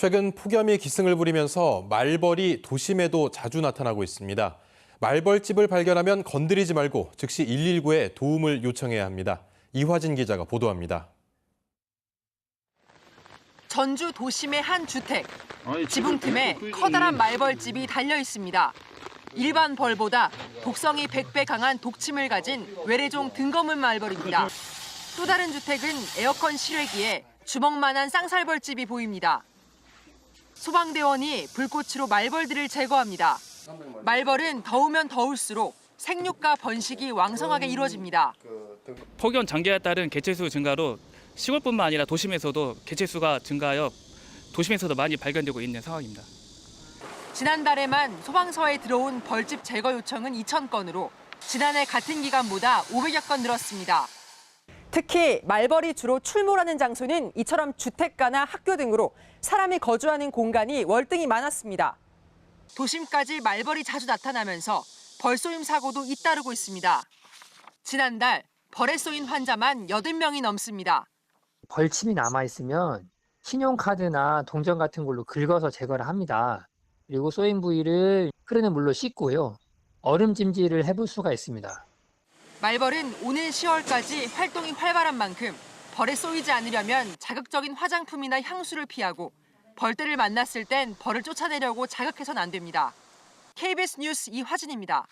최근 폭염이 기승을 부리면서 말벌이 도심에도 자주 나타나고 있습니다. 말벌집을 발견하면 건드리지 말고 즉시 119에 도움을 요청해야 합니다. 이화진 기자가 보도합니다. 전주 도심의 한 주택. 지붕 틈에 커다란 말벌집이 달려 있습니다. 일반 벌보다 독성이 100배 강한 독침을 가진 외래종 등거문 말벌입니다. 또 다른 주택은 에어컨 실외기에 주먹만한 쌍살벌집이 보입니다. 소방대원이 불꽃으로 말벌들을 제거합니다. 말벌은 더우면 더울수록 생육과 번식이 왕성하게 이루어집니다. 폭염 장기화에 따른 개체수 증가로 시골뿐만 아니라 도심에서도 개체수가 증가하여 도심에서도 많이 발견되고 있는 상황입니다. 지난달에만 소방서에 들어온 벌집 제거 요청은 2천 건으로 지난해 같은 기간보다 500여 건 늘었습니다. 특히 말벌이 주로 출몰하는 장소는 이처럼 주택가나 학교 등으로 사람이 거주하는 공간이 월등히 많았습니다. 도심까지 말벌이 자주 나타나면서 벌쏘임 사고도 잇따르고 있습니다. 지난달 벌에 쏘인 환자만 80명이 넘습니다. 벌침이 남아 있으면 신용카드나 동전 같은 걸로 긁어서 제거를 합니다. 그리고 쏘인 부위를 흐르는 물로 씻고요. 얼음 찜질을 해볼 수가 있습니다. 말벌은 오는 10월까지 활동이 활발한 만큼 벌에 쏘이지 않으려면 자극적인 화장품이나 향수를 피하고 벌떼를 만났을 땐 벌을 쫓아내려고 자극해선 안 됩니다. KBS 뉴스 이화진입니다.